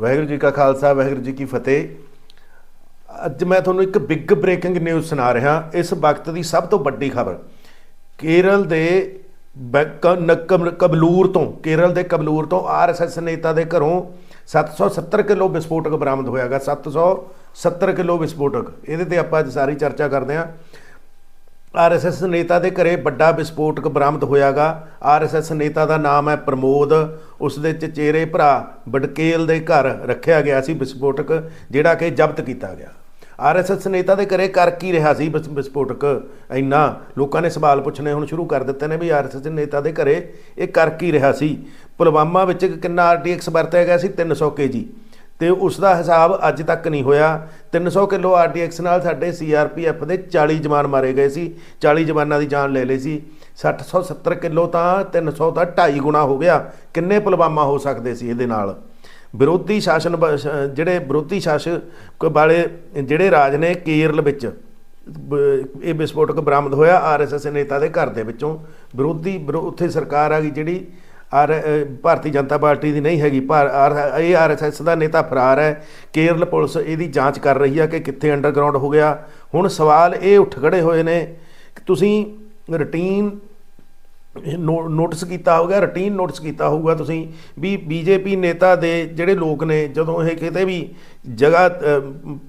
ਵਾਹਿਗੁਰੂ ਜੀ ਕਾ ਖਾਲਸਾ, ਵਾਹਿਗੁਰੂ ਜੀ ਕੀ ਫਤਿਹ। ਅੱਜ ਮੈਂ ਤੁਹਾਨੂੰ ਇੱਕ ਬਿਗ ਬ੍ਰੇਕਿੰਗ ਨਿਊਜ਼ ਸੁਣਾ ਰਿਹਾ। ਇਸ ਵਕਤ ਦੀ ਸਭ ਤੋਂ ਵੱਡੀ ਖਬਰ, ਕੇਰਲ ਦੇ ਬੈ- ਕਬਲੂਰ ਤੋਂ, ਕੇਰਲ ਦੇ ਕਬਲੂਰ ਤੋਂ ਆਰਐਸਐਸ ਨੇਤਾ ਦੇ ਘਰੋਂ 770 ਕਿਲੋ ਵਿਸਫੋਟਕ ਬਰਾਮਦ ਹੋਇਆਗਾ। 770 ਕਿਲੋ ਵਿਸਫੋਟਕ। ਇਹਦੇ ਤੇ ਆਪਾਂ ਅੱਜ ਸਾਰੀ ਚਰਚਾ ਕਰਦੇ ਹਾਂ। ਆਰਐਸਐਸ ਨੇਤਾ ਦੇ ਘਰੇ ਵੱਡਾ ਵਿਸਫੋਟਕ ਬਰਾਮਦ ਹੋਇਆਗਾ। ਆਰਐਸਐਸ ਨੇਤਾ ਦਾ ਨਾਮ ਹੈ ਪ੍ਰਮੋਦ। ਉਸ ਦੇ ਚਚੇਰੇ ਭਰਾ ਬਡਕੇਲ ਦੇ ਘਰ ਰੱਖਿਆ ਗਿਆ ਸੀ ਵਿਸਫੋਟਕ, ਜਿਹੜਾ ਕਿ ਜ਼ਬਤ ਕੀਤਾ ਗਿਆ। ਆਰਐਸਐਸ ਨੇਤਾ ਦੇ ਘਰੇ ਕਰ ਕੀ ਰਿਹਾ ਸੀ ਵਿਸ- ਵਿਸਫੋਟਕ? ਇੰਨਾ ਲੋਕਾਂ ਨੇ ਸਵਾਲ ਪੁੱਛਣੇ ਹੁਣ ਸ਼ੁਰੂ ਕਰ ਦਿੱਤੇ ਨੇ ਵੀ ਆਰਐਸਐਸ ਨੇਤਾ ਦੇ ਘਰੇ ਇਹ ਕਰ ਕੀ ਰਿਹਾ ਸੀ? ਪੁਲਵਾਮਾ ਵਿੱਚ ਕਿੰਨਾ ਆਰਡੀਐਕਸ ਵਰਤਿਆ ਗਿਆ ਸੀ? 300 ਕੇਜੀ ਤੇ ਉਸ ਦਾ ਹਿਸਾਬ ਅੱਜ ਤੱਕ ਨਹੀਂ ਹੋਇਆ। 300 ਕਿਲੋ ਆਰਡੀਐਕਸ ਨਾਲ ਸਾਡੇ ਸੀਆਰਪੀਐਫ ਦੇ 40 ਜਵਾਨ ਮਾਰੇ ਗਏ ਸੀ। 40 ਜਵਾਨਾਂ ਦੀ ਜਾਨ ਲੈ ਲਈ ਸੀ। 670 ਕਿਲੋ ਤਾਂ 300 ਤਾਂ 2.5 ਗੁਣਾ ਹੋ ਗਿਆ। ਕਿੰਨੇ ਪੁਲਵਾਮਾ ਹੋ ਸਕਦੇ ਸੀ ਇਹਦੇ ਨਾਲ? ਵਿਰੋਧੀ ਸ਼ਾਸਨ ਸ਼- ਜਿਹੜੇ ਵਿਰੋਧੀ ਸ਼ਾਸਕ ਵਾਲੇ ਜਿਹੜੇ ਰਾਜ ਨੇ ਕੇਰਲ ਵਿੱਚ ਇਹ ਵਿਸਫੋਟਕ ਬਰਾਮਦ ਹੋਇਆ ਆਰਐਸਐਸ ਨੇਤਾ ਦੇ ਘਰ ਦੇ ਵਿੱਚੋਂ। ਵਿਰੋਧੀ ਵਿਰੋ- ਉੱਥੇ ਸਰਕਾਰ ਆ ਗਈ ਜਿਹੜੀ ਆਰ ਭਾਰਤੀ ਜਨਤਾ ਪਾਰਟੀ ਦੀ ਨਹੀਂ ਹੈਗੀ ਪਰ ਆਰ- ਇਹ ਆਰਐਸਐਸ ਦਾ ਨੇਤਾ ਫਰਾਰ ਹੈ। ਕੇਰਲ ਪੁਲਿਸ ਇਹਦੀ ਜਾਂਚ ਕਰ ਰਹੀ ਹੈ ਕਿ ਕਿੱਥੇ ਅੰਡਰਗਰਾਉਂਡ ਹੋ ਗਿਆ। ਹੁਣ ਸਵਾਲ ਇਹ ਉੱਠ ਖੜੇ ਹੋਏ ਨੇ ਕਿ ਤੁਸੀਂ ਰੁਟੀਨ ਨੋਟਿਸ ਕੀਤਾ ਹੋਊਗਾ ਰੁਟੀਨ ਨੋਟਿਸ ਕੀਤਾ ਹੋਊਗਾ ਤੁਸੀਂ ਵੀ ਬੀਜੇਪੀ ਨੇਤਾ ਦੇ ਜਿਹੜੇ ਲੋਕ ਨੇ, ਜਦੋਂ ਇਹ ਕਿਤੇ ਵੀ ਜਗ੍ਹਾ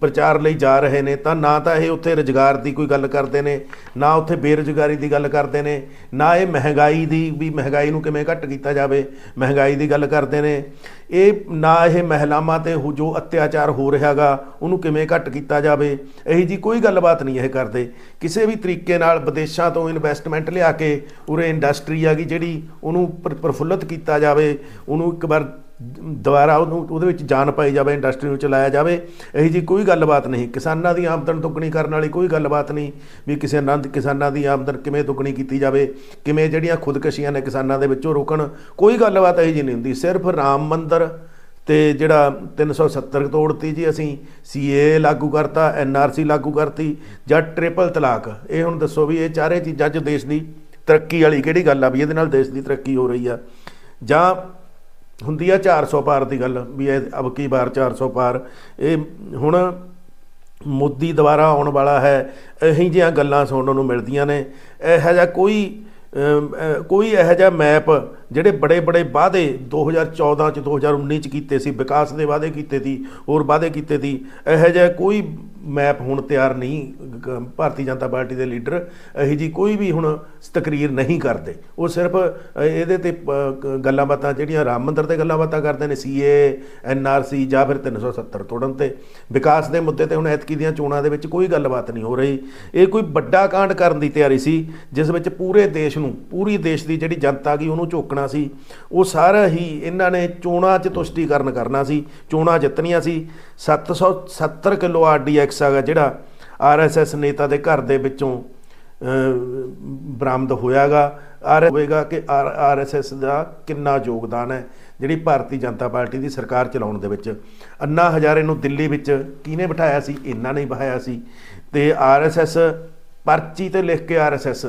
ਪ੍ਰਚਾਰ ਲਈ ਜਾ ਰਹੇ ਨੇ, ਤਾਂ ਨਾ ਤਾਂ ਇਹ ਉੱਥੇ ਰੁਜ਼ਗਾਰ ਦੀ ਕੋਈ ਗੱਲ ਕਰਦੇ ਨੇ, ਨਾ ਉੱਥੇ ਬੇਰੁਜ਼ਗਾਰੀ ਦੀ ਗੱਲ ਕਰਦੇ ਨੇ, ਨਾ ਇਹ ਮਹਿੰਗਾਈ ਦੀ ਵੀ ਮਹਿੰਗਾਈ ਨੂੰ ਕਿਵੇਂ ਘੱਟ ਕੀਤਾ ਜਾਵੇ, ਮਹਿੰਗਾਈ ਦੀ ਗੱਲ ਕਰਦੇ ਨੇ। ਇਹ ਨਾ ਇਹ ਮਹਿਲਾਵਾਂ ਤੇ ਜੋ ਅਤਿਆਚਾਰ ਹੋ ਰਿਹਾਗਾ ਉਹਨੂੰ ਕਿਵੇਂ ਘੱਟ ਕੀਤਾ ਜਾਵੇ, ਇਹੀ ਜੀ ਕੋਈ ਗੱਲਬਾਤ ਨਹੀਂ ਇਹ ਕਰਦੇ। ਕਿਸੇ ਵੀ ਤਰੀਕੇ ਨਾਲ ਵਿਦੇਸ਼ਾਂ ਤੋਂ ਇਨਵੈਸਟਮੈਂਟ ਲਿਆ ਕੇ ਉਰੇ ਇੰਡਸਟਰੀ ਆ ਗਈ ਜਿਹੜੀ ਉਹਨੂੰ ਪ੍ਰ- ਪ੍ਰਫੁੱਲਤ ਕੀਤਾ ਜਾਵੇ, ਉਹਨੂੰ ਇੱਕ ਵਾਰ ਦੁਬਾਰਾ ਉਹਨੂੰ ਉਹਦੇ ਵਿੱਚ ਜਾਨ ਪਾਈ ਜਾਵੇ ਇੰਡਸਟਰੀ ਨੂੰ ਚਲਾਇਆ ਜਾਵੇ, ਇਹੀ ਜੀ ਕੋਈ ਗੱਲਬਾਤ ਨਹੀਂ। ਕਿਸਾਨਾਂ ਦੀ ਆਮਦਨ ਦੁੱਗਣੀ ਕਰਨ ਵਾਲੀ ਕੋਈ ਗੱਲਬਾਤ ਨਹੀਂ ਵੀ ਕਿਸੇ ਨੰਦ ਕਿਸਾਨਾਂ ਦੀ ਆਮਦਨ ਕਿਵੇਂ ਦੁੱਗਣੀ ਕੀਤੀ ਜਾਵੇ, ਕਿਵੇਂ ਜਿਹੜੀਆਂ ਖੁਦਕਸ਼ੀਆਂ ਨੇ ਕਿਸਾਨਾਂ ਦੇ ਵਿੱਚੋਂ ਰੋਕਣ, ਕੋਈ ਗੱਲਬਾਤ ਇਹੀ ਜੀ ਨਹੀਂ ਹੁੰਦੀ। ਸਿਰਫ ਰਾਮ ਮੰਦਰ ਤੇ ਜਿਹੜਾ 370 ਤੋੜਤੀ ਜੀ ਅਸੀਂ ਸੀਏ ਲਾਗੂ ਕਰਤਾ ਐਨਆਰਸੀ ਲਾਗੂ ਕਰਤੀ, ਜਾਂ ਟ੍ਰਿਪਲ ਤਲਾਕ। ਇਹ ਹੁਣ ਦੱਸੋ ਵੀ ਇਹ ਚਾਰੇ ਚੀਜ਼ਾਂ 'ਚ ਦੇਸ਼ ਦੀ ਤਰੱਕੀ ਵਾਲੀ ਕਿਹੜੀ ਗੱਲ ਆ ਵੀ ਇਹਦੇ ਨਾਲ ਦੇਸ਼ ਦੀ ਤਰੱਕੀ ਹੋ ਰਹੀ ਆ? ਜਾਂ ਹੁੰਦੀ ਆ 400 ਪਾਰ ਦੀ ਗੱਲ ਵੀ ਇਹ ਅਬ ਕੀ ਵਾਰ 400 ਪਾਰ? ਇਹ ਹੁਣ ਮੋਦੀ ਦੁਆਰਾ ਆਉਣ ਵਾਲਾ ਹੈ, ਇਹੀ ਜਿਹੀਆਂ ਗੱਲਾਂ ਸੁਣਨ ਨੂੰ ਮਿਲਦੀਆਂ ਨੇ। ਇਹੋ ਜਿਹਾ ਕੋਈ ਕੋਈ ਇਹੋ ਜਿਹਾ ਮੈਪ ਜਿਹੜੇ ਬੜੇ ਬੜੇ ਵਾਅਦੇ 2014 ਚ 2019 ਚ ਕੀਤੇ ਸੀ, ਵਿਕਾਸ ਦੇ ਵਾਅਦੇ ਕੀਤੇ ਸੀ, ਹੋਰ ਵਾਅਦੇ ਕੀਤੇ ਸੀ, ਇਹੋ ਜਿਹਾ ਕੋਈ ਮੈਪ ਹੁਣ ਤਿਆਰ ਨਹੀਂ ਭਾਰਤੀ ਜਨਤਾ ਪਾਰਟੀ ਦੇ ਲੀਡਰ ਇਹੋ ਜੀ ਕੋਈ ਵੀ ਹੁਣ ਤਕਰੀਰ ਨਹੀਂ ਕਰਦੇ। ਉਹ ਸਿਰਫ ਇਹਦੇ ਤੇ ਪ- ਗੱਲਾਂ ਬਾਤਾਂ ਜਿਹੜੀਆਂ ਰਾਮ ਮੰਦਰ ਤੇ ਗੱਲਾਂ ਬਾਤਾਂ ਕਰਦੇ ਨੇ, ਸੀਏ ਐਨਆਰਸੀ ਜਾਂ ਫਿਰ 370 ਤੋੜਨ ਤੇ। ਵਿਕਾਸ ਦੇ ਮੁੱਦੇ ਤੇ ਹੁਣ ਐਤਕੀ ਦੀਆਂ ਚੋਣਾਂ ਦੇ ਵਿੱਚ ਕੋਈ ਗੱਲਬਾਤ ਨਹੀਂ ਹੋ ਰਹੀ। ਇਹ ਕੋਈ ਵੱਡਾ ਕਾਂਡ ਕਰਨ ਦੀ ਤਿਆਰੀ ਸੀ, ਜਿਸ ਵਿੱਚ ਪੂਰੇ ਦੇਸ਼ ਨੂੰ, ਪੂਰੀ ਦੇਸ਼ ਦੀ ਜਿਹੜੀ ਜਨਤਾ ਗਈ ਉਹਨੂੰ ਝੋਕਣਾ ਸੀ। ਉਹ ਸਾਰਾ ਹੀ ਇਹਨਾਂ ਨੇ ਚੋਣਾਂ 'ਚ ਤੁਸ਼ਟੀਕਰਨ ਕਰਨਾ ਸੀ, ਚੋਣਾਂ ਜਿੱਤਣੀਆਂ ਸੀ। 770 ਕਿਲੋ ਆਰਡੀਐਕਸ ਹੈਗਾ ਜਿਹੜਾ ਆਰਐਸਐਸ ਨੇਤਾ ਦੇ ਘਰ ਦੇ ਵਿੱਚੋਂ ਅ, ਬਰਾਮਦ ਹੋਇਆਗਾ। ਆਰ ਹੋਵੇਗਾ ਕਿ ਆਰਐਸਐਸ ਦਾ ਕਿੰਨਾ ਯੋਗਦਾਨ ਹੈ ਜਿਹੜੀ ਭਾਰਤੀ ਜਨਤਾ ਪਾਰਟੀ ਦੀ ਸਰਕਾਰ ਚਲਾਉਣ ਦੇ ਵਿੱਚ। ਅੰਨਾ ਹਜ਼ਾਰੇ ਨੂੰ ਦਿੱਲੀ ਵਿੱਚ ਕਿਹਨੇ ਬਿਠਾਇਆ ਸੀ? ਇਹਨਾਂ ਨੇ ਬਿਠਾਇਆ ਸੀ। ਤੇ ਆਰਐਸਐਸ ਪਰਚੀ ਤੇ ਲਿਖ ਕੇ ਆਰਐਸਐਸ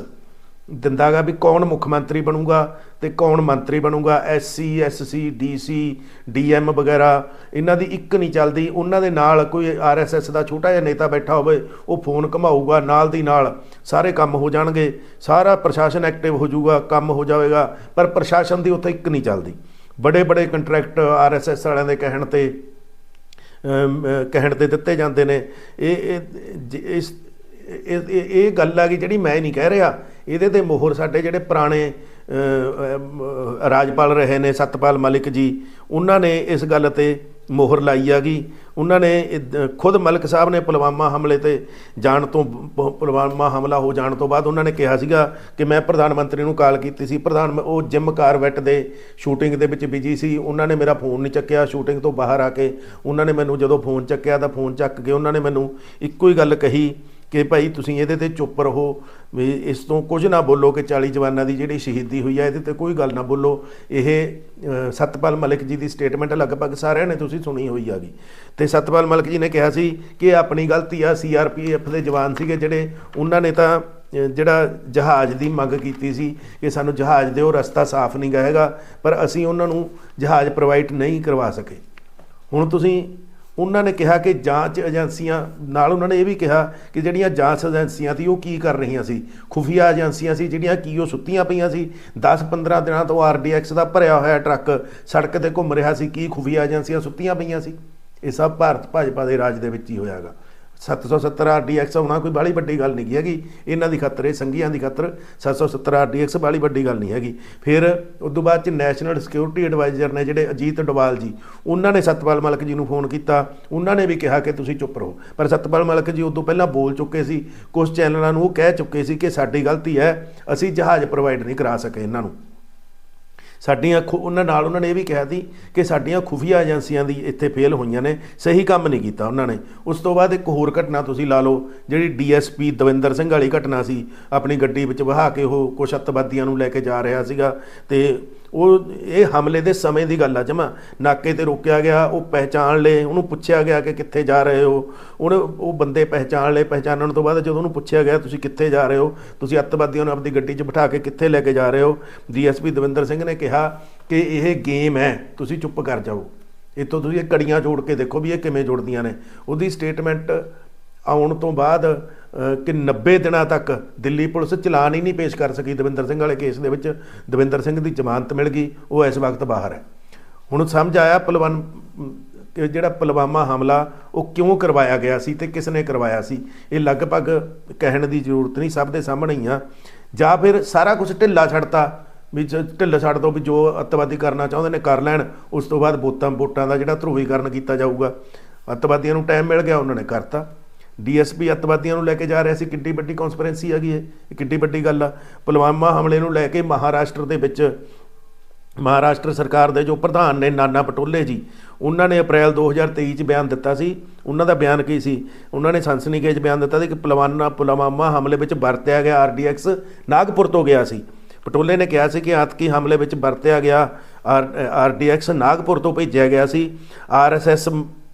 ਦਿੰਦਾਗਾ ਵੀ ਕੌਣ ਮੁੱਖ ਮੰਤਰੀ ਬਣੂਗਾ ਤੇ ਕੌਣ ਮੰਤਰੀ ਬਣੂਗਾ ਐਸਸੀ ਐਸਸੀ ਡੀਸੀ ਡੀਐਮ ਵਗੈਰਾ। ਇਹਨਾਂ ਦੀ ਇੱਕ ਨਹੀਂ ਚੱਲਦੀ। ਉਹਨਾਂ ਦੇ ਨਾਲ ਕੋਈ ਆਰਐਸਐਸ ਦਾ ਛੋਟਾ ਜਿਹਾ ਨੇਤਾ ਬੈਠਾ ਹੋਵੇ, ਉਹ ਫੋਨ ਘਮਾਊਗਾ, ਨਾਲ ਦੀ ਨਾਲ ਸਾਰੇ ਕੰਮ ਹੋ ਜਾਣਗੇ। ਸਾਰਾ ਪ੍ਰਸ਼ਾਸਨ ਐਕਟਿਵ ਹੋ ਜਾਊਗਾ, ਕੰਮ ਹੋ ਜਾਵੇਗਾ, ਪਰ ਪ੍ਰਸ਼ਾਸਨ ਦੀ ਉੱਥੇ ਇੱਕ ਨਹੀਂ ਚੱਲਦੀ। ਬੜੇ ਬੜੇ ਕੰਟਰੈਕਟ ਆਰਐਸਐਸ ਵਾਲਿਆਂ ਦੇ ਕਹਿਣ ਤੇ ਕਹਿਣ ਤੇ ਦਿੱਤੇ ਜਾਂਦੇ ਨੇ। ਇਹ ਇਹ ਇਸ, ਇਹ ਗੱਲ ਆ ਗਈ ਜਿਹੜੀ ਮੈਂ ਨਹੀਂ ਕਹਿ ਰਿਹਾ ਇਹਦੇ ਤੇ ਮੋਹਰ ਸਾਡੇ ਜਿਹੜੇ ਪੁਰਾਣੇ ਰਾਜਪਾਲ ਰਹੇ ਨੇ ਸਤਪਾਲ ਮਲਿਕ ਜੀ, ਉਹਨਾਂ ਨੇ ਇਸ ਗੱਲ ਤੇ ਮੋਹਰ ਲਾਈ ਆਗੀ ਉਹਨਾਂ ਨੇ ਖੁਦ ਮਲਕ ਸਾਹਿਬ ਨੇ ਪੁਲਵਾਮਾ ਹਮਲੇ ਤੇ ਜਾਣ ਤੋਂ ਪੁਲਵਾਮਾ ਹਮਲਾ ਹੋ ਜਾਣ ਤੋਂ ਬਾਅਦ ਉਹਨਾਂ ਨੇ ਕਿਹਾ ਸੀਗਾ ਕਿ ਮੈਂ ਪ੍ਰਧਾਨ ਮੰਤਰੀ ਨੂੰ ਕਾਲ ਕੀਤੀ ਸੀ। ਪ੍ਰਧਾਨ ਉਹ ਜਿਮ ਕਾਰਵੈਟ ਦੇ ਸ਼ੂਟਿੰਗ ਦੇ ਵਿੱਚ ਬਿਜ਼ੀ ਸੀ। ਉਹਨਾਂ ਨੇ ਮੇਰਾ ਫੋਨ ਨਹੀਂ ਚੱਕਿਆ। ਸ਼ੂਟਿੰਗ ਤੋਂ ਬਾਹਰ ਆ ਕੇ ਉਹਨਾਂ ਨੇ ਮੈਨੂੰ ਜਦੋਂ ਫੋਨ ਚੱਕਿਆ ਤਾਂ ਫੋਨ ਚੱਕ ਕੇ ਉਹਨਾਂ ਨੇ ਮੈਨੂੰ ਇੱਕੋ ਹੀ ਗੱਲ ਕਹੀ ਕਿ ਭਾਈ ਤੁਸੀਂ ਇਹਦੇ ਤੇ ਚੁੱਪ ਰਹੋ, ਵੀ ਇਸ ਤੋਂ ਕੁਝ ਨਾ ਬੋਲੋ ਕਿ 40 ਜਵਾਨਾਂ ਦੀ ਜਿਹੜੀ ਸ਼ਹੀਦੀ ਹੋਈ ਹੈ ਇਹਦੇ ਤੇ ਕੋਈ ਗੱਲ ਨਾ ਬੋਲੋ। ਇਹ ਸਤਪਾਲ ਮਲਿਕ ਜੀ ਦੀ ਸਟੇਟਮੈਂਟ ਲਗਭਗ ਸਾਰਿਆਂ ਨੇ ਤੁਸੀਂ ਸੁਣੀ ਹੋਈ ਆਗੀ ਤੇ ਸਤਪਾਲ ਮਲਿਕ ਜੀ ਨੇ ਕਿਹਾ ਸੀ ਕਿ ਆਪਣੀ ਗਲਤੀ ਆ ਸੀਆਰਪੀਐਫ ਦੇ ਜਵਾਨ ਸੀਗੇ ਜਿਹੜੇ, ਉਹਨਾਂ ਨੇ ਤਾਂ ਜਿਹੜਾ ਜਹਾਜ਼ ਦੀ ਮੰਗ ਕੀਤੀ ਸੀ ਕਿ ਸਾਨੂੰ ਜਹਾਜ਼ ਦਿਓ, ਰਸਤਾ ਸਾਫ਼ ਨਹੀਂ ਗਏਗਾ ਪਰ ਅਸੀਂ ਉਹਨਾਂ ਨੂੰ ਜਹਾਜ਼ ਪ੍ਰੋਵਾਈਡ ਨਹੀਂ ਕਰਵਾ ਸਕੇ। ਹੁਣ ਤੁਸੀਂ ਉਹਨਾਂ ਨੇ ਕਿਹਾ ਕਿ ਜਾਂਚ ਏਜੰਸੀਆਂ ਨਾਲ ਉਹਨਾਂ ਨੇ ਇਹ ਵੀ ਕਿਹਾ ਕਿ ਜਿਹੜੀਆਂ ਜਾਂਚ ਏਜੰਸੀਆਂ ਸੀ ਉਹ ਕੀ ਕਰ ਰਹੀਆਂ ਸੀ। ਖੁਫੀਆ ਏਜੰਸੀਆਂ ਸੀ ਜਿਹੜੀਆਂ ਕੀ ਉਹ ਸੁੱਤੀਆਂ ਪਈਆਂ ਸੀ। 10-15 ਦਿਨਾਂ ਤੋਂ ਆਰਡੀਐਕਸ ਦਾ ਭਰਿਆ ਹੋਇਆ ਟਰੱਕ ਸੜਕ ਤੇ ਘੁੰਮ ਰਿਹਾ ਸੀ। ਕੀ ਖੁਫੀਆ ਏਜੰਸੀਆਂ ਸੁੱਤੀਆਂ ਪਈਆਂ ਸੀ? ਇਹ ਸਭ ਭਾਰਤ ਭਾਜਪਾ ਦੇ ਰਾਜ ਦੇ ਵਿੱਚ ਹੀ ਹੋਇਆਗਾ। 770 ਆਰਡੀਐਕਸ ਹੋਣਾ ਕੋਈ ਬਾਹਲੀ ਵੱਡੀ ਗੱਲ ਨਹੀਂ ਹੈਗੀ। ਇਹਨਾਂ ਦੀ ਖਾਤਰ, ਇਹ ਸੰਘੀਆਂ ਦੀ ਖਾਤਰ 770 ਆਰਡੀਐਕਸ ਬਾਹਲੀ ਵੱਡੀ ਗੱਲ ਨਹੀਂ ਹੈਗੀ। ਫਿਰ ਉਸ ਤੋਂ ਬਾਅਦ ਚ ਨੈਸ਼ਨਲ ਸਿਕਿਉਰਿਟੀ ਐਡਵਾਈਜ਼ਰ ਨੇ ਜਿਹੜੇ ਅਜੀਤ ਡੋਵਾਲ ਜੀ, ਉਹਨਾਂ ਨੇ ਸਤਪਾਲ ਮਲਕ ਜੀ ਨੂੰ ਫੋਨ ਕੀਤਾ। ਉਹਨਾਂ ਨੇ ਵੀ ਕਿਹਾ ਕਿ ਤੁਸੀਂ ਚੁੱਪ ਰਹੋ। ਪਰ ਸਤਪਾਲ ਮਲਕ ਜੀ ਉਦੋਂ ਪਹਿਲਾਂ ਬੋਲ ਚੁੱਕੇ ਸੀ ਕੁਝ ਚੈਨਲਾਂ ਨੂੰ ਉਹ ਕਹਿ ਚੁੱਕੇ ਸੀ ਕਿ ਸਾਡੀ ਗਲਤੀ ਹੈ, ਅਸੀਂ ਜਹਾਜ਼ ਪ੍ਰੋਵਾਈਡ ਨਹੀਂ ਕਰਾ ਸਕੇ ਇਹਨਾਂ ਨੂੰ। ਸਾਡੀਆਂ ਖੁ- ਉਹਨਾਂ ਨਾਲ ਉਹਨਾਂ ਨੇ ਇਹ ਵੀ ਕਿਹਾ ਸੀ ਕਿ ਸਾਡੀਆਂ ਖੁਫੀਆ ਏਜੰਸੀਆਂ ਦੀ ਇੱਥੇ ਫੇਲ ਹੋਈਆਂ ਨੇ, ਸਹੀ ਕੰਮ ਨਹੀਂ ਕੀਤਾ ਉਹਨਾਂ ਨੇ। ਉਸ ਤੋਂ ਬਾਅਦ ਇੱਕ ਹੋਰ ਘਟਨਾ ਤੁਸੀਂ ਲਾ ਲਓ, ਜਿਹੜੀ ਡੀਐਸਪੀ ਦਵਿੰਦਰ ਸਿੰਘ ਵਾਲੀ ਘਟਨਾ ਸੀ, ਆਪਣੀ ਗੱਡੀ ਵਿੱਚ ਵਹਾ ਕੇ ਉਹ ਕੁਛ ਅੱਤਵਾਦੀਆਂ ਨੂੰ ਲੈ ਕੇ ਜਾ ਰਿਹਾ ਸੀਗਾ ਤੇ ਉਹ ਇਹ ਹਮਲੇ ਦੇ ਸਮੇਂ ਦੀ ਗੱਲ ਆ, ਜਮਾ। ਨਾਕੇ ਤੇ ਰੋਕਿਆ ਗਿਆ, ਉਹ ਪਹਿਚਾਣ ਲਏ, ਉਹਨੂੰ ਪੁੱਛਿਆ ਗਿਆ ਕਿ ਕਿੱਥੇ ਜਾ ਰਹੇ ਹੋ। ਉਹਨੇ ਉਹ ਬੰਦੇ ਪਹਿਚਾਣ ਲਏ, ਪਹਿਚਾਣਨ ਤੋਂ ਬਾਅਦ ਜਦੋਂ ਉਹਨੂੰ ਪੁੱਛਿਆ ਗਿਆ, ਤੁਸੀਂ ਕਿੱਥੇ ਜਾ ਰਹੇ ਹੋ? ਤੁਸੀਂ ਅੱਤਵਾਦੀਆਂ ਨੂੰ ਆਪਣੀ ਗੱਡੀ 'ਚ ਬਿਠਾ ਕੇ ਕਿੱਥੇ ਲੈ ਕੇ ਜਾ ਰਹੇ ਹੋ? ਡੀਐਸਪੀ ਦਵਿੰਦਰ ਸਿੰਘ ਨੇ ਕਿਹਾ ਕਿ ਇਹ ਗੇਮ ਹੈ, ਤੁਸੀਂ ਚੁੱਪ ਕਰ ਜਾਓ। ਇੱਥੋਂ ਤੁਸੀਂ ਇਹ ਕੜੀਆਂ ਜੋੜ ਕੇ ਦੇਖੋ ਵੀ ਇਹ ਕਿਵੇਂ ਜੁੜਦੀਆਂ ਨੇ। ਉਹਦੀ ਸਟੇਟਮੈਂਟ ਆਉਣ ਤੋਂ ਬਾਅਦ ਕਿ 90 ਦਿਨਾਂ ਤੱਕ ਦਿੱਲੀ ਪੁਲਿਸ ਚਲਾਨ ਹੀ ਨਹੀਂ ਪੇਸ਼ ਕਰ ਸਕੀ। ਦਵਿੰਦਰ ਸਿੰਘ ਵਾਲੇ ਕੇਸ ਦੇ ਵਿੱਚ ਦਵਿੰਦਰ ਸਿੰਘ ਦੀ ਜ਼ਮਾਨਤ ਮਿਲ ਗਈ, ਉਹ ਇਸ ਵਕਤ ਬਾਹਰ ਹੈ। ਹੁਣ ਸਮਝ ਆਇਆ ਪਲਵਨ ਕਿ ਜਿਹੜਾ ਪੁਲਵਾਮਾ ਹਮਲਾ, ਉਹ ਕਿਉਂ ਕਰਵਾਇਆ ਗਿਆ ਸੀ ਤੇ ਕਿਸ ਨੇ ਕਰਵਾਇਆ ਸੀ? ਇਹ ਲਗਭਗ ਕਹਿਣ ਦੀ ਜ਼ਰੂਰਤ ਨਹੀਂ, ਸਭ ਦੇ ਸਾਹਮਣੇ ਹੀ ਆ। ਜਾਂ ਫਿਰ ਸਾਰਾ ਕੁਝ ਢਿੱਲਾ ਛੱਡਤਾ, ਵੀ ਜ- ਢਿੱਲਾ ਛੱਡ ਦੋ ਵੀ ਜੋ ਅੱਤਵਾਦੀ ਕਰਨਾ ਚਾਹੁੰਦੇ ਨੇ ਕਰ ਲੈਣ, ਉਸ ਤੋਂ ਬਾਅਦ ਵੋਟਾਂ ਵੋਟਾਂ ਦਾ ਜਿਹੜਾ ਧਰੂਵੀਕਰਨ ਕੀਤਾ ਜਾਊਗਾ। ਅੱਤਵਾਦੀਆਂ ਨੂੰ ਟਾਈਮ ਮਿਲ ਗਿਆ, ਉਹਨਾਂ ਨੇ ਕਰਤਾ। ਡੀਐਸਪੀ ਅੱਤਵਾਦੀਆਂ ਨੂੰ ਲੈ ਕੇ ਜਾ ਰਿਹਾ ਸੀ, ਕਿੱਡੀ ਵੱਡੀ ਕਨਸਪੀਰੈਂਸੀ ਹੈਗੀ ਹੈ ਇਹ ਕਿੱਡੀ ਵੱਡੀ ਗੱਲ ਆ। ਪੁਲਵਾਮਾ ਹਮਲੇ ਨੂੰ ਲੈ ਕੇ ਮਹਾਰਾਸ਼ਟਰ ਦੇ ਵਿੱਚ, ਮਹਾਰਾਸ਼ਟਰ ਸਰਕਾਰ ਦੇ ਜੋ ਪ੍ਰਧਾਨ ਨੇ ਨਾਨਾ ਪਟੋਲੇ ਜੀ, ਉਹਨਾਂ ਨੇ ਅਪ੍ਰੈਲ 2023 ਚ ਬਿਆਨ ਦਿੱਤਾ ਸੀ। ਉਹਨਾਂ ਦਾ ਬਿਆਨ ਕੀ ਸੀ? ਉਹਨਾਂ ਨੇ ਸਨਸਨੀਖੇਜ ਬਿਆਨ ਦਿੱਤਾ ਸੀ ਕਿ ਪੁਲਵਾਨਾ, ਪੁਲਵਾਮਾ ਹਮਲੇ ਵਿੱਚ ਵਰਤਿਆ ਗਿਆ ਆਰਡੀਐਕਸ ਨਾਗਪੁਰ ਤੋਂ ਗਿਆ ਸੀ। ਪਟੋਲੇ ਨੇ ਕਿਹਾ ਸੀ ਕਿ ਆਤਕੀ ਹਮਲੇ ਵਿੱਚ ਵਰਤਿਆ ਗਿਆ ਆਰਡੀਐਕਸ ਨਾਗਪੁਰ ਤੋਂ ਭੇਜਿਆ ਗਿਆ ਸੀ। ਆਰਐਸਐਸ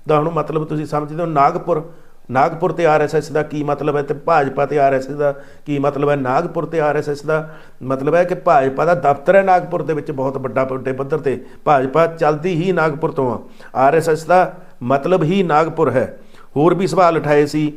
ਦਾ ਹੁਣ ਮਤਲਬ ਤੁਸੀਂ ਸਮਝਦੇ ਹੋ, ਨਾਗਪੁਰ ਨਾਗਪੁਰ ਤੇ ਆਰਐਸਐਸ ਦਾ ਕੀ ਮਤਲਬ ਹੈ ਤੇ ਭਾਜਪਾ ਤੇ ਆਰਐਸਐਸ ਦਾ ਕੀ ਮਤਲਬ ਹੈ? ਨਾਗਪੁਰ ਤੇ ਆਰਐਸਐਸ ਦਾ ਮਤਲਬ ਹੈ ਕਿ ਭਾਜਪਾ ਦਾ ਦਫ਼ਤਰ ਹੈ ਨਾਗਪੁਰ ਦੇ ਵਿੱਚ ਬਹੁਤ ਵੱਡਾ ਵੱਡੇ ਪੱਧਰ ਤੇ। ਭਾਜਪਾ ਚੱਲਦੀ ਹੀ ਨਾਗਪੁਰ ਤੋਂ ਆ। ਆਰਐਸਐਸ ਦਾ ਮਤਲਬ ਹੀ ਨਾਗਪੁਰ ਹੈ। ਹੋਰ ਵੀ ਸਵਾਲ ਉਠਾਏ ਸੀ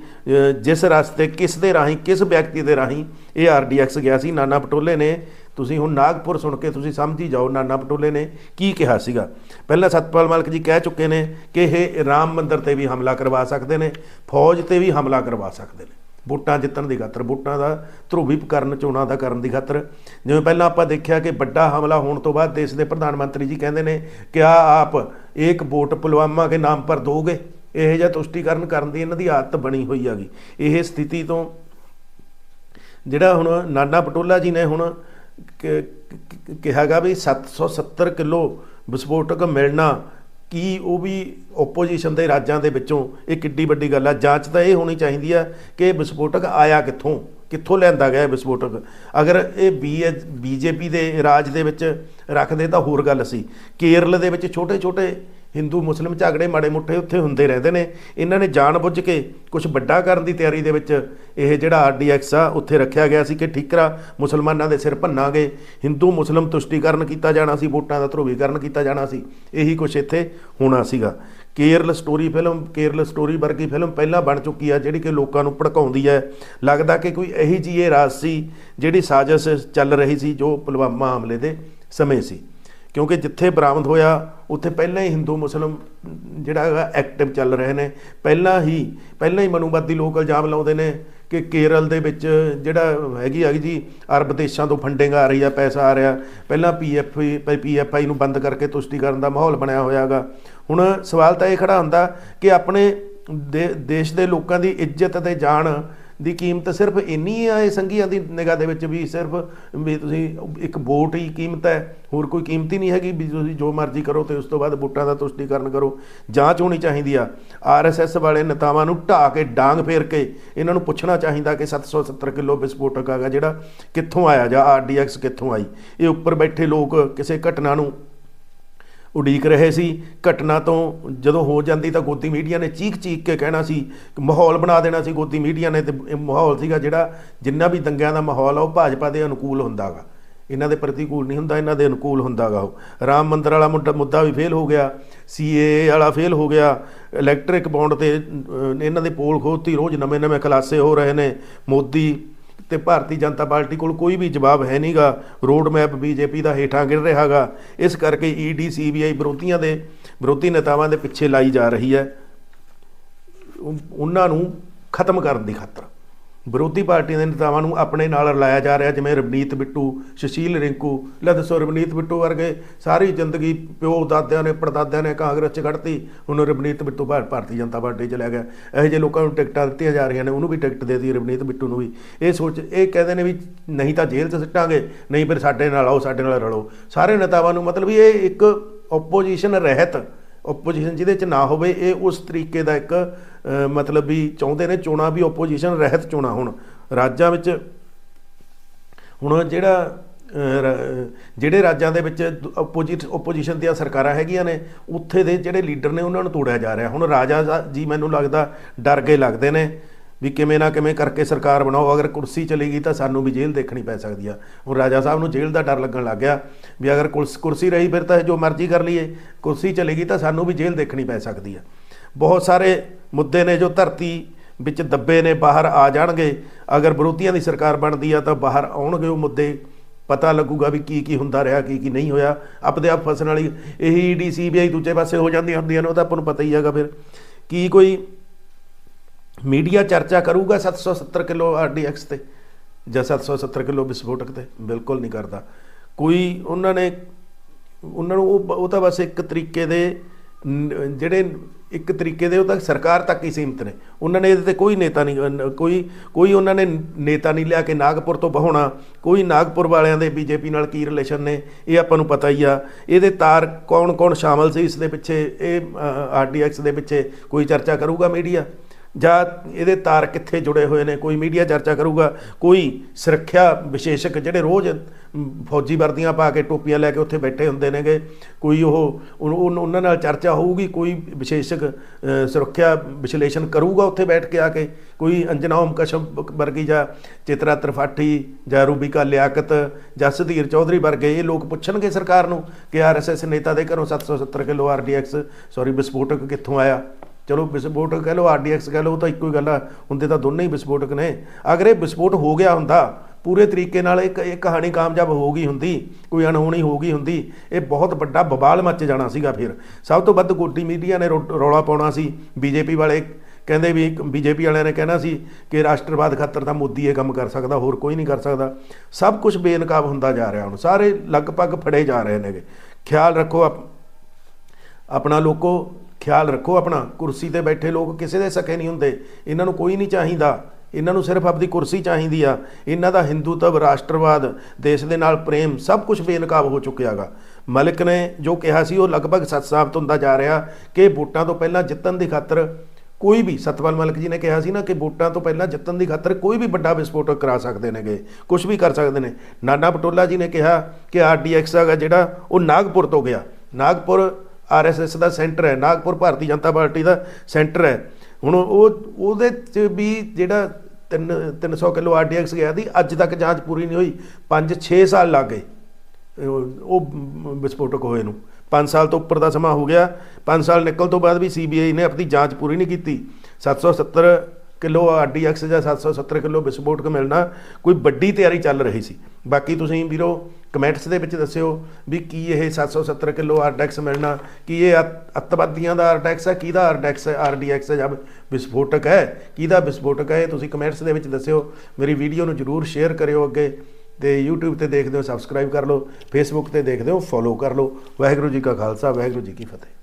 ਜਿਸ ਰਸਤੇ ਕਿਸ ਦੇ ਰਾਹੀਂ, ਕਿਸ ਵਿਅਕਤੀ ਦੇ ਰਾਹੀਂ ਇਹ ਆਰਡੀਐਕਸ ਗਿਆ ਸੀ? ਨਾਨਾ ਪਟੋਲੇ ਨੇ ਤੁਸੀਂ ਹੁਣ ਨਾਗਪੁਰ ਸੁਣ ਕੇ ਤੁਸੀਂ ਸਮਝ ਹੀ ਜਾਓ ਨਾਨਾ ਪਟੋਲੇ ਨੇ ਕੀ ਕਿਹਾ ਸੀਗਾ। ਪਹਿਲਾਂ ਸਤਪਾਲ ਮਲਕ ਜੀ ਕਹਿ ਚੁੱਕੇ ਨੇ ਕਿ ਇਹ ਰਾਮ ਮੰਦਰ ਤੇ ਵੀ ਹਮਲਾ ਕਰਵਾ ਸਕਦੇ ਨੇ, ਫੌਜ ਤੇ ਵੀ ਹਮਲਾ ਕਰਵਾ ਸਕਦੇ ਨੇ। ਵੋਟਾਂ ਜਿੱਤਣ ਦੀ ਖਾਤਰ, ਵੋਟਾਂ ਦਾ ਧਰੂਵੀਕਰਨ ਚੋਣਾਂ ਦਾ ਕਰਨ ਦੀ ਖਾਤਰ। ਜਿਵੇਂ ਪਹਿਲਾਂ ਆਪਾਂ ਦੇਖਿਆ ਕਿ ਵੱਡਾ ਹਮਲਾ ਹੋਣ ਤੋਂ ਬਾਅਦ ਦੇਸ਼ ਦੇ ਪ੍ਰਧਾਨ ਮੰਤਰੀ ਜੀ ਕਹਿੰਦੇ ਨੇ ਕਿ ਆ ਆਪ ਇੱਕ ਵੋਟ ਪੁਲਵਾਮਾ ਦੇ ਨਾਮ ਪਰ ਦੋਗੇ। ਇਹ ਜਿਹਾ ਤੁਸ਼ਟੀਕਰਨ ਕਰਨ ਦੀ ਇਹਨਾਂ ਦੀ ਆਦਤ ਬਣੀ ਹੋਈ ਹੈਗੀ। ਇਹ ਸਥਿਤੀ ਤੋਂ ਜਿਹੜਾ ਹੁਣ ਨਾਨਾ ਪਟੋਲਾ ਜੀ ਨੇ ਹੁਣ ਕਿਹਾਗਾ ਵੀ 770 ਕਿਲੋ ਵਿਸਫੋਟਕ ਮਿਲਣਾ ਕੀ ਉਹ ਵੀ ਓਪੋਜੀਸ਼ਨ ਦੇ ਰਾਜਾਂ ਦੇ ਵਿੱਚੋਂ? ਇਹ ਕਿੱਡੀ ਵੱਡੀ ਗੱਲ ਆ। ਜਾਂਚ ਤਾਂ ਇਹ ਹੋਣੀ ਚਾਹੀਦੀ ਆ ਕਿ ਇਹ ਵਿਸਫੋਟਕ ਆਇਆ ਕਿੱਥੋਂ? ਕਿੱਥੋਂ ਲਿਆਂਦਾ ਗਿਆ ਇਹ ਵਿਸਫੋਟਕ? ਅਗਰ ਇਹ ਬੀਜੇਪੀ ਦੇ ਰਾਜ ਦੇ ਵਿੱਚ ਰੱਖਦੇ ਤਾਂ ਹੋਰ ਗੱਲ ਸੀ। ਕੇਰਲ ਦੇ ਵਿੱਚ ਛੋਟੇ ਛੋਟੇ ਹਿੰਦੂ ਮੁਸਲਿਮ ਝਗੜੇ ਮਾੜੇ ਮੁੱਠੇ ਉੱਥੇ ਹੁੰਦੇ ਰਹਿੰਦੇ ਨੇ। ਇਹਨਾਂ ਨੇ ਜਾਣਬੁੱਝ ਕੇ ਕੁਝ ਵੱਡਾ ਕਰਨ ਦੀ ਤਿਆਰੀ ਦੇ ਵਿੱਚ ਇਹ ਜਿਹੜਾ ਆਰਡੀਐਕਸ ਆ, ਉੱਥੇ ਰੱਖਿਆ ਗਿਆ ਸੀ ਕਿ ਠੀਕਰਾ ਮੁਸਲਮਾਨਾਂ ਦੇ ਸਿਰ ਭੰਨਾਂਗੇ। ਹਿੰਦੂ ਮੁਸਲਮ ਤੁਸ਼ਟੀਕਰਨ ਕੀਤਾ ਜਾਣਾ ਸੀ, ਵੋਟਾਂ ਦਾ ਧਰੂਵੀਕਰਨ ਕੀਤਾ ਜਾਣਾ ਸੀ। ਇਹੀ ਕੁਝ ਇੱਥੇ ਹੋਣਾ ਸੀਗਾ। Kerala story film, Kerala story ਵਰਗੀ ਫਿਲਮ ਪਹਿਲਾਂ ਬਣ ਚੁੱਕੀ ਆ, ਜਿਹੜੀ ਕਿ ਲੋਕਾਂ ਨੂੰ ਭੜਕਾਉਂਦੀ ਹੈ। ਲੱਗਦਾ ਕਿ ਕੋਈ ਇਹੀ ਜੀ ਇਹ ਰਾਜ ਸੀ ਜਿਹੜੀ ਸਾਜ਼ਿਸ਼ ਚੱਲ ਰਹੀ ਸੀ, ਜੋ ਪੁਲਵਾਮਾ ਹਮਲੇ ਦੇ ਸਮੇਂ ਸੀ। ਕਿਉਂਕਿ ਜਿੱਥੇ ਬਰਾਮਦ ਹੋਇਆ, ਉੱਥੇ ਪਹਿਲਾਂ ਹੀ ਹਿੰਦੂ, ਮੁਸਲਮ ਜਿਹੜਾ ਹੈਗਾ ਐਕਟਿਵ ਚੱਲ ਰਹੇ ਨੇ। ਪਹਿਲਾਂ ਹੀ ਪਹਿਲਾਂ ਹੀ ਮਨੂਵਾਦੀ ਲੋਕ ਇਲਜ਼ਾਮ ਲਾਉਂਦੇ ਨੇ ਕਿ ਕੇਰਲ ਦੇ ਵਿੱਚ ਜਿਹੜਾ ਹੈਗੀ ਹੈਗੀ ਜੀ, ਅਰਬ ਦੇਸ਼ਾਂ ਤੋਂ ਫੰਡਿੰਗ ਆ ਰਹੀ ਆ, ਪੈਸਾ ਆ ਰਿਹਾ। ਪਹਿਲਾਂ ਪੀਐਫ ਪੀਐਫਆਈ ਨੂੰ ਬੰਦ ਕਰਕੇ ਤੁਸ਼ਟੀਕਰਨ ਦਾ ਮਾਹੌਲ ਬਣਿਆ ਹੋਇਆਗਾ ਹੁਣ ਸਵਾਲ ਤਾਂ ਇਹ ਖੜਾ ਹੁੰਦਾ ਕਿ ਆਪਣੇ ਦੇ- ਦੇਸ਼ ਦੇ ਲੋਕਾਂ ਦੀ ਇੱਜ਼ਤ ਤੇ ਜਾਨ ਦੀ ਕੀਮਤ ਸਿਰਫ ਇੰਨੀ ਆ ਇਹ ਸੰਘੀਆਂ ਦੀ ਨਿਗਾਹ ਦੇ ਵਿੱਚ ਵੀ ਸਿਰਫ ਵੀ ਤੁਸੀਂ ਇੱਕ ਵੋਟ ਹੀ ਕੀਮਤ ਹੈ, ਹੋਰ ਕੋਈ ਕੀਮਤ ਹੀ ਨਹੀਂ ਹੈਗੀ ਵੀ ਤੁਸੀਂ ਜੋ ਮਰਜ਼ੀ ਕਰੋ ਤੇ ਉਸ ਤੋਂ ਬਾਅਦ ਵੋਟਾਂ ਦਾ ਤੁਸ਼ਟੀਕਰਨ ਕਰੋ। ਜਾਂਚ ਹੋਣੀ ਚਾਹੀਦੀ ਆ। ਆਰਐਸਐਸ ਵਾਲੇ ਨੇਤਾਵਾਂ ਨੂੰ ਢਾ ਕੇ ਡਾਂਗ ਫੇਰ ਕੇ ਇਹਨਾਂ ਨੂੰ ਪੁੱਛਣਾ ਚਾਹੀਦਾ ਕਿ 770 ਕਿਲੋ ਵਿਸਫੋਟਕ ਹੈਗਾ ਜਿਹੜਾ ਕਿੱਥੋਂ ਆਇਆ ਜਾਂ ਆਰਡੀਐਕਸ ਕਿੱਥੋਂ ਆਈ। ਇਹ ਉੱਪਰ ਬੈਠੇ ਲੋਕ ਕਿਸੇ ਘਟਨਾ ਨੂੰ ਉਡੀਕ ਰਹੇ ਸੀ। ਘਟਨਾ ਤੋਂ ਜਦੋਂ ਹੋ ਜਾਂਦੀ ਤਾਂ ਗੋਦੀ ਮੀਡੀਆ ਨੇ ਚੀਕ ਚੀਖ ਕੇ ਕਹਿਣਾ ਸੀ ਮਾਹੌਲ ਬਣਾ ਦੇਣਾ ਸੀ। ਗੋਦੀ ਮੀਡੀਆ ਨੇ ਤੇ ਇਹ ਮਾਹੌਲ ਸੀਗਾ ਜਿਹੜਾ ਜਿੰਨਾ ਵੀ ਦੰਗਿਆਂ ਦਾ ਮਾਹੌਲ ਆ, ਉਹ ਭਾਜਪਾ ਦੇ ਅਨੁਕੂਲ ਹੁੰਦਾਗਾ। ਇਹਨਾਂ ਦੇ ਪ੍ਰਤੀਕੂਲ ਨਹੀਂ ਹੁੰਦਾ, ਇਹਨਾਂ ਦੇ ਅਨੁਕੂਲ ਹੁੰਦਾਗਾ ਉਹ। ਰਾਮ ਮੰਦਰ ਵਾਲਾ ਮੁੱਦਾ ਵੀ ਫੇਲ ਹੋ ਗਿਆ ਸੀਏ ਵਾਲਾ ਫੇਲ ਹੋ ਗਿਆ ਇਲੈਕਟ੍ਰਿਕ ਬੌਂਡ ਤੇ ਇਹਨਾਂ ਦੇ ਪੋਲ ਖੋਤੀ ਰੋਜ਼ ਨਵੇਂ ਨਵੇਂ ਖੁਲਾਸੇ ਹੋ ਰਹੇ ਨੇ, ਮੋਦੀ ਤੇ ਭਾਰਤੀ ਜਨਤਾ ਪਾਰਟੀ ਕੋਲ ਕੋਈ ਵੀ ਜਵਾਬ ਹੈ ਨਹੀਂਗਾ। ਰੋਡ ਮੈਪ ਬੀਜੇਪੀ ਦਾ ਹੇਠਾਂ ਗਿਰ ਰਿਹਾਗਾ। ਇਸ ਕਰਕੇ ਈਡੀ ਸੀਬੀਆਈ ਵਿਰੋਧੀਆਂ ਦੇ, ਵਿਰੋਧੀ ਨੇਤਾਵਾਂ ਦੇ ਪਿੱਛੇ ਲਾਈ ਜਾ ਰਹੀ ਹੈ। ਉਹਨਾਂ ਨੂੰ ਖਤਮ ਕਰਨ ਦੀ ਖਾਤਰ। ਵਿਰੋਧੀ ਪਾਰਟੀਆਂ ਦੇ ਨੇਤਾਵਾਂ ਨੂੰ ਆਪਣੇ ਨਾਲ ਰਲਾਇਆ ਜਾ ਰਿਹਾ, ਜਿਵੇਂ ਰਵਨੀਤ ਬਿੱਟੂ, ਸੁਸ਼ੀਲ ਰਿੰਕੂ, ਲੈ ਦੱਸੋ ਰਵਨੀਤ ਬਿੱਟੂ ਵਰਗੇ ਸਾਰੀ ਜ਼ਿੰਦਗੀ ਪਿਓ ਦਾਦਿਆਂ ਨੇ, ਪੜਦਾਦਿਆਂ ਨੇ ਕਾਂਗਰਸ 'ਚ ਕੱਢਤੀ, ਹੁਣ ਰਵਨੀਤ ਬਿੱਟੂ ਭਾਰ- ਭਾਰਤੀ ਜਨਤਾ ਪਾਰਟੀ 'ਚ ਲੈ ਗਿਆ। ਇਹੋ ਜਿਹੇ ਲੋਕਾਂ ਨੂੰ ਟਿਕਟਾਂ ਦਿੱਤੀਆਂ ਜਾ ਰਹੀਆਂ ਨੇ, ਉਹਨੂੰ ਵੀ ਟਿਕਟ ਦੇ ਦਿੱਤੀ ਰਵਨੀਤ ਬਿੱਟੂ ਨੂੰ ਵੀ। ਇਹ ਸੋਚ, ਇਹ ਕਹਿੰਦੇ ਨੇ ਵੀ ਨਹੀਂ ਤਾਂ ਜੇਲ੍ਹ 'ਚ ਸਿੱਟਾਂਗੇ, ਨਹੀਂ ਫਿਰ ਸਾਡੇ ਨਾਲ ਆਓ, ਸਾਡੇ ਨਾਲ ਰਲੋ। ਸਾਰੇ ਨੇਤਾਵਾਂ ਨੂੰ ਮਤਲਬ ਵੀ ਇਹ ਇੱਕ ਆਪੋਜੀਸ਼ਨ ਰਹਿਤ ਆਪੋਜੀਸ਼ਨ ਜਿਹਦੇ ਚ ਨਾ ਹੋਵੇ, ਇਹ ਉਸ ਤਰੀਕੇ ਦਾ ਇੱਕ ਮਤਲਬ ਵੀ ਚਾਹੁੰਦੇ ਨੇ ਚੋਣਾਂ ਵੀ ਆਪੋਜੀਸ਼ਨ ਰਹਿਤ ਚੋਣਾਂ ਹੁਣ। ਰਾਜਾਂ ਵਿੱਚ ਹੁਣ ਜਿਹੜਾ ਜਿਹੜੇ ਰਾਜਾਂ ਦੇ ਵਿੱਚ ਆਪੋਜੀਟ ਆਪੋਜੀਸ਼ਨ ਦੀਆਂ ਸਰਕਾਰਾਂ ਹੈਗੀਆਂ ਨੇ, ਉੱਥੇ ਦੇ ਜਿਹੜੇ ਲੀਡਰ ਨੇ ਉਹਨਾਂ ਨੂੰ ਤੋੜਿਆ ਜਾ ਰਿਹਾ। ਹੁਣ ਰਾਜਾ ਜੀ ਮੈਨੂੰ ਲੱਗਦਾ ਡਰ ਗਏ ਲੱਗਦੇ ਨੇ। ਵੀ ਕਿਵੇਂ ਨਾ ਕਿਵੇਂ ਕਰਕੇ ਸਰਕਾਰ ਬਣਾਓ, ਅਗਰ ਕੁਰਸੀ ਚਲੀ ਗਈ ਤਾਂ ਸਾਨੂੰ ਵੀ ਜੇਲ੍ਹ ਦੇਖਣੀ ਪੈ ਸਕਦੀ ਆ। ਹੁਣ ਰਾਜਾ ਸਾਹਿਬ ਨੂੰ ਜੇਲ੍ਹ ਦਾ ਡਰ ਲੱਗਣ ਲੱਗ ਗਿਆ ਵੀ ਅਗਰ ਕੁਰਸ- ਕੁਰਸੀ ਰਹੀ ਫਿਰ ਤਾਂ ਜੋ ਮਰਜ਼ੀ ਕਰ ਲਈਏ, ਕੁਰਸੀ ਚਲੀ ਗਈ ਤਾਂ ਸਾਨੂੰ ਵੀ ਜੇਲ੍ਹ ਦੇਖਣੀ ਪੈ ਸਕਦੀ ਆ। ਬਹੁਤ ਸਾਰੇ ਮੁੱਦੇ ਨੇ ਜੋ ਧਰਤੀ ਵਿੱਚ ਦੱਬੇ ਨੇ, ਬਾਹਰ ਆ ਜਾਣਗੇ। ਅਗਰ ਵਿਰੋਧੀਆਂ ਦੀ ਸਰਕਾਰ ਬਣਦੀ ਆ ਤਾਂ ਬਾਹਰ ਆਉਣਗੇ ਉਹ ਮੁੱਦੇ। ਪਤਾ ਲੱਗੂਗਾ ਵੀ ਕੀ ਕੀ ਹੁੰਦਾ ਰਿਹਾ, ਕੀ ਕੀ ਨਹੀਂ ਹੋਇਆ। ਆਪਦੇ ਆਪ ਫਸਣ ਵਾਲੀ ਇਹੀ ਈਡੀ ਸੀਬੀਆਈ ਦੂਜੇ ਪਾਸੇ ਹੋ ਜਾਂਦੀਆਂ ਹੁੰਦੀਆਂ ਨੇ, ਉਹ ਤਾਂ ਆਪਾਂ ਨੂੰ ਪਤਾ ਹੀ ਹੈਗਾ ਫਿਰ। ਕੀ ਕੋਈ ਮੀਡੀਆ ਚਰਚਾ ਕਰੂਗਾ 770 ਕਿਲੋ ਆਰਡੀਐਕਸ ਤੇ ਜਾਂ 770 ਕਿਲੋ ਵਿਸਫੋਟਕ ਤੇ, ਬਿਲਕੁਲ ਨਹੀਂ ਕਰਦਾ। ਕੋਈ ਉਹਨਾਂ ਨੇ, ਉਹਨਾਂ ਨੂੰ ਉਹ ਤਾਂ ਬਸ ਇੱਕ ਤਰੀਕੇ ਦੇ ਜਿਹੜੇ ਇੱਕ ਤਰੀਕੇ ਦੇ ਉਹ ਤਾਂ ਸਰਕਾਰ ਤੱਕ ਹੀ ਸੀਮਤ ਨੇ। ਉਹਨਾਂ ਨੇ ਇਹਦੇ ਤੇ ਕੋਈ ਨੇਤਾ ਨਹੀਂ ਕੋਈ ਕੋਈ ਉਹਨਾਂ ਨੇ ਨੇਤਾ ਨਹੀਂ ਲਿਆ ਕੇ ਨਾਗਪੁਰ ਤੋਂ ਬਹਾਉਣਾ। ਕੋਈ ਨਾਗਪੁਰ ਵਾਲਿਆਂ ਦੇ ਬੀਜੇਪੀ ਨਾਲ ਕੀ ਰਿਲੇਸ਼ਨ ਨੇ, ਇਹ ਆਪਾਂ ਨੂੰ ਪਤਾ ਹੀ ਆ। ਇਹਦੇ ਤਾਰ ਕੌਣ ਕੌਣ ਸ਼ਾਮਲ ਸੀ ਇਸ ਦੇ ਪਿੱਛੇ? ਇਹ ਆਰਡੀਐਕਸ ਦੇ ਪਿੱਛੇ ਕੋਈ ਚਰਚਾ ਕਰੂਗਾ ਮੀਡੀਆ? ਜਾਂ ਇਹਦੇ ਤਾਰ ਕਿੱਥੇ ਜੁੜੇ ਹੋਏ ਨੇ, ਕੋਈ ਮੀਡੀਆ ਚਰਚਾ ਕਰੂਗਾ, ਕੋਈ ਸੁਰੱਖਿਆ ਵਿਸ਼ੇਸ਼ਕ ਜਿਹੜੇ ਰੋਜ਼ ਫੌਜੀ ਵਰਦੀਆਂ ਪਾ ਕੇ ਟੋਪੀਆਂ ਲੈ ਕੇ ਉੱਥੇ ਬੈਠੇ ਹੁੰਦੇ ਨੇਗੇ, ਕੋਈ ਉਹ ਉਹਨਾਂ ਨਾਲ ਚਰਚਾ ਹੋਊਗੀ, ਕੋਈ ਵਿਸ਼ੇਸ਼ਕ ਸੁਰੱਖਿਆ ਵਿਸ਼ਲੇਸ਼ਣ ਕਰੂਗਾ ਉੱਥੇ ਬੈਠ ਕੇ ਆ ਕੇ, ਕੋਈ ਅੰਜਨਾ ਓਮ ਕਸ਼ਮ ਵਰਗੀ ਜਾਂ ਚਿਤਰਾ ਤ੍ਰਿਪਾਠੀ ਜਾਂ ਰੂਬਿਕਾ ਲਿਆਕਤ ਜਾਂ ਸੁਧੀਰ ਚੌਧਰੀ ਵਰਗੇ ਇਹ ਲੋਕ ਪੁੱਛਣਗੇ ਸਰਕਾਰ ਨੂੰ ਕਿ ਆਰਐਸਐਸ ਨੇਤਾ ਦੇ ਘਰੋਂ 770 ਕਿਲੋ ਆਰਡੀਐਕਸ ਸੌਰੀ, ਵਿਸਫੋਟਕ ਕਿੱਥੋਂ ਆਇਆ? ਚਲੋ ਵਿਸਫੋਟਕ ਕਹਿ ਲਓ ਆਰਡੀਐਕਸ ਕਹਿ ਲਓ, ਉਹ ਤਾਂ ਇੱਕੋ ਹੀ ਗੱਲ ਆ, ਹੁੰਦੇ ਤਾਂ ਦੋਨੇ ਹੀ ਵਿਸਫੋਟਕ ਨੇ। ਅਗਰ ਇਹ ਵਿਸਫੋਟ ਹੋ ਗਿਆ ਹੁੰਦਾ, ਪੂਰੇ ਤਰੀਕੇ ਨਾਲ ਇੱਕ ਇਹ ਕਹਾਣੀ ਕਾਮਯਾਬ ਹੋ ਗਈ ਹੁੰਦੀ, ਕੋਈ ਅਣਹੋਣੀ ਹੋ ਗਈ ਹੁੰਦੀ, ਇਹ ਬਹੁਤ ਵੱਡਾ ਬਬਾਲ ਮੱਚ ਜਾਣਾ ਸੀਗਾ ਫਿਰ। ਸਭ ਤੋਂ ਵੱਧ ਗੋਡੀ ਮੀਡੀਆ ਨੇ ਰੋ- ਰੌਲਾ ਪਾਉਣਾ ਸੀ ਬੀਜੇਪੀ ਵਾਲੇ ਕਹਿੰਦੇ ਵੀ ਬੀਜੇਪੀ ਵਾਲਿਆਂ ਨੇ ਕਹਿਣਾ ਸੀ ਕਿ ਰਾਸ਼ਟਰਵਾਦ ਖਾਤਰ ਤਾਂ ਮੋਦੀ ਇਹ ਕੰਮ ਕਰ ਸਕਦਾ, ਹੋਰ ਕੋਈ ਨਹੀਂ ਕਰ ਸਕਦਾ। ਸਭ ਕੁਝ ਬੇਨਕਾਬ ਹੁੰਦਾ ਜਾ ਰਿਹਾ ਹੁਣ, ਸਾਰੇ ਲਗਭਗ ਫੜੇ ਜਾ ਰਹੇ ਨੇਗੇ। ਖਿਆਲ ਰੱਖੋ ਆਪਣਾ ਲੋਕੋ ਖਿਆਲ ਰੱਖੋ ਆਪਣਾ, ਕੁਰਸੀ ਤੇ ਬੈਠੇ ਲੋਕ ਕਿਸੇ ਦੇ ਸਕੇ ਨਹੀਂ ਹੁੰਦੇ। ਇਹਨਾਂ ਨੂੰ ਕੋਈ ਨਹੀਂ ਚਾਹੀਦਾ। ਇਹਨਾਂ ਨੂੰ ਸਿਰਫ ਆਪਦੀ ਕੁਰਸੀ ਚਾਹੀਦੀ ਆ। ਇਹਨਾਂ ਦਾ ਹਿੰਦੂਤਵ, ਰਾਸ਼ਟਰਵਾਦ, ਦੇਸ਼ ਦੇ ਨਾਲ ਪ੍ਰੇਮ ਸਭ ਕੁਝ ਬੇਨਕਾਬ ਹੋ ਚੁੱਕਿਆਗਾ ਮਲਿਕ ਨੇ ਜੋ ਕਿਹਾ ਸੀ, ਉਹ ਲਗਭਗ ਸੱਚ ਸਾਬਤ ਹੁੰਦਾ ਜਾ ਰਿਹਾ ਕਿ ਵੋਟਾਂ ਤੋਂ ਪਹਿਲਾਂ ਜਿੱਤਣ ਦੀ ਖਾਤਰ ਕੋਈ ਵੀ, ਸਤਪਾਲ ਮਲਿਕ ਜੀ ਨੇ ਕਿਹਾ ਸੀ ਨਾ ਕਿ ਵੋਟਾਂ ਤੋਂ ਪਹਿਲਾਂ ਜਿੱਤਣ ਦੀ ਖਾਤਰ ਕੋਈ ਵੀ ਵੱਡਾ ਵਿਸਫੋਟਕ ਕਰਾ ਸਕਦੇ ਨੇਗੇ। ਕੁਝ ਵੀ ਕਰ ਸਕਦੇ ਨੇ। ਨਾਨਾ ਪਟੋਲਾ ਜੀ ਨੇ ਕਿਹਾ ਕਿ ਆਰਡੀਐਕਸ ਹੈਗਾ ਜਿਹੜਾ, ਉਹ ਨਾਗਪੁਰ ਤੋਂ ਗਿਆ। ਨਾਗਪੁਰ ਆਰਐਸਐਸ ਦਾ ਸੈਂਟਰ ਹੈ, ਨਾਗਪੁਰ ਭਾਰਤੀ ਜਨਤਾ ਪਾਰਟੀ ਦਾ ਸੈਂਟਰ ਹੈ। ਹੁਣ ਉਹ, ਉਹਦੇ ਚ ਵੀ ਜਿਹੜਾ 3 300 ਕਿਲੋ ਆਰਡੀਐਕਸ ਗਿਆ ਸੀ, ਅੱਜ ਤੱਕ ਜਾਂਚ ਪੂਰੀ ਨਹੀਂ ਹੋਈ। 5-6 ਸਾਲ ਲੱਗ ਗਏ। ਉਹ ਉਹ ਵਿਸਫੋਟਕ ਹੋਏ ਨੂੰ। 5 ਸਾਲ ਤੋਂ ਉੱਪਰ ਦਾ ਸਮਾਂ ਹੋ ਗਿਆ। 5 ਸਾਲ ਨਿਕਲ ਤੋਂ ਬਾਅਦ ਵੀ ਸੀਬੀਆਈ ਨੇ ਆਪਣੀ ਜਾਂਚ ਪੂਰੀ ਨਹੀਂ ਕੀਤੀ। 770 ਕਿਲੋ ਆਰਡੀਐਕਸ ਜਾਂ 770 ਕਿਲੋ ਵਿਸਫੋਟਕ ਮਿਲਣਾ, ਕੋਈ ਵੱਡੀ ਤਿਆਰੀ ਚੱਲ ਰਹੀ ਸੀ। ਬਾਕੀ ਤੁਸੀਂ ਵੀਰੋ, ਕਮੈਂਟਸ ਦੇ ਵਿੱਚ ਦੱਸਿਓ ਵੀ ਕੀ ਇਹ 770 ਕਿਲੋ ਆਰਡੈਕਸ ਮਿਲਣਾ, ਕੀ ਇਹ ਅੱਤ- ਅੱਤਵਾਦੀਆਂ ਦਾ ਆਰਡੈਕਸ ਹੈ, ਕਿਹਦਾ ਆਰਡੈਕਸ ਹੈ ਆਰਡੀਐਕਸ ਹੈ ਜਾਂ ਵਿਸਫੋਟਕ ਹੈ, ਕਿਹਦਾ ਵਿਸਫੋਟਕ ਹੈ, ਇਹ ਤੁਸੀਂ ਕਮੈਂਟਸ ਦੇ ਵਿੱਚ ਦੱਸਿਓ। ਮੇਰੀ ਵੀਡੀਓ ਨੂੰ ਜਰੂਰ ਸ਼ੇਅਰ ਕਰਿਓ ਅੱਗੇ ਤੇ YouTube ਤੇ ਦੇਖਦੇ ਹੋ, ਸਬਸਕ੍ਰਾਈਬ ਕਰ ਲਓ, Facebook ਤੇ ਦੇਖਦੇ ਹੋ, ਫੋਲੋ ਕਰ ਲਓ। ਵਾਹਿਗੁਰੂ ਜੀ ਕਾ ਖਾਲਸਾ, ਵਾਹਿਗੁਰੂ ਜੀ ਕੀ ਫਤਿਹ।